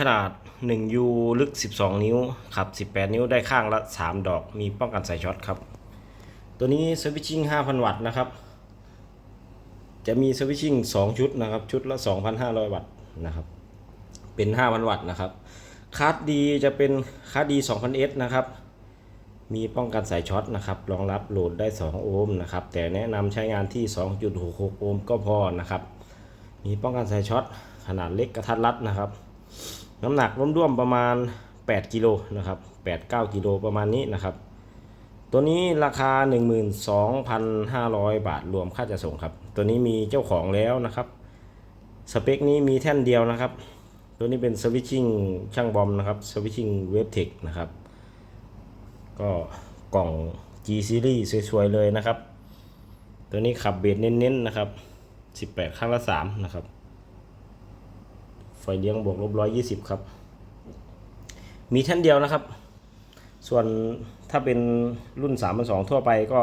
ขนาด 1U ลึก 12 นิ้วครับ 18 นิ้วได้ข้างละ 3 ดอก มีป้องกันสายช็อตครับ ตัวนี้สวิตชิ่ง5,000 วัตต์นะครับ จะมีสวิตชิ่ง 2 ชุดนะครับ ชุดละ 2,500 วัตต์นะครับ เป็น 5,000 วัตต์นะครับ คาร์ดดีจะเป็นคาร์ดดี 2,000S นะครับ มีป้องกันสายช็อตนะครับ รองรับโหลดได้ 2 โอห์มนะครับ แต่แนะนำใช้งานที่ 2.66 โอห์มก็พอนะครับ มีป้องกันสายช็อตขนาดเล็กกระทัดรัดนะครับ น้ำหนักร่วมๆประมาณ 8 กิโลนะครับ8-9 กิโลประมาณนี้นะครับ ตัวนี้ราคา 12,500 บาทรวมค่าจัดส่งครับ ตัวนี้มีเจ้าของแล้วนะครับ สเปคนี้มีแท่นเดียวนะครับ ตัวนี้เป็นสวิตชิ่งช่างบอมนะครับสวิตชิ่งเวฟเทคนะครับ ก็กล่อง G series สวยๆเลยนะครับ ตัวนี้ขับเบสเน้นๆนะครับ 18 ข้างละ 3 นะครับ ไฟเลี้ยงบวกลบ120ครับ มีท่านเดียวนะครับ ส่วนถ้าเป็นรุ่น3 2 0 0ทั่วไปก็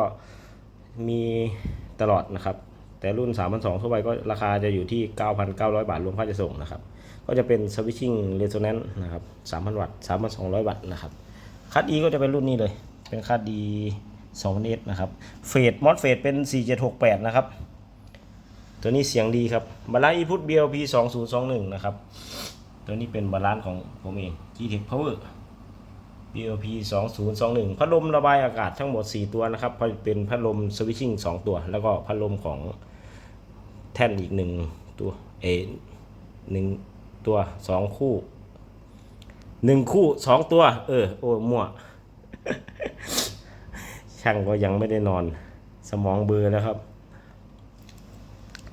มีตลอดนะครับ แต่รุ่น3 2 0 0ทั่วไปก็ราคาจะอยู่ที่ 9,900 บาทรวมค่าจะส่งนะครับ ก็จะเป็น Switching Resonance นะครับ3,000 วัตต์3,200 วัตต์นะครับคัด E ก็จะเป็นรุ่นนี้เลย เป็นคัด D 2 s นะครับ เฟดมอสเฟดเป็น 4768 นะครับ ตัวนี้เสียงดีครับบาลานซ์อีพุท BLP 2021 นะครับ ตัวนี้เป็นบาลานซ์ของผมเอง G-Tech Power BLP 2021 พัดลมระบายอากาศทั้งหมด 4 ตัวนะครับ เป็นพัดลมสวิตชิ่ง2 ตัว แล้วก็พัดลมของแท่นอีก 1 ตัวเอหนึ่งตัว 2 คู่ 1 คู่ 2 ตัว เออ โอ้มั่ว ช่างก็ยังไม่ได้นอน สมองเบลอแล้วครับ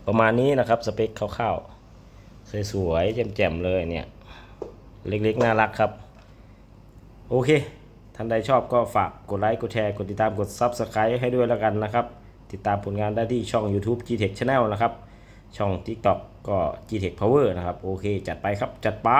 ประมาณนี้นะครับสเปคคร่าวๆสวยๆแจ่มๆเลยเนี่ยเล็กๆน่ารักครับ โอเค ท่านใดชอบก็ฝากกดไลค์ กดแชร์ กดติดตามกด Subscribe ให้ด้วยแล้วกันนะครับ ติดตามผลงานได้ที่ช่อง YouTube Gtech Channel นะครับ ช่อง TikTok ก็ Gtech Power นะครับ โอเค จัดไปครับจัดไป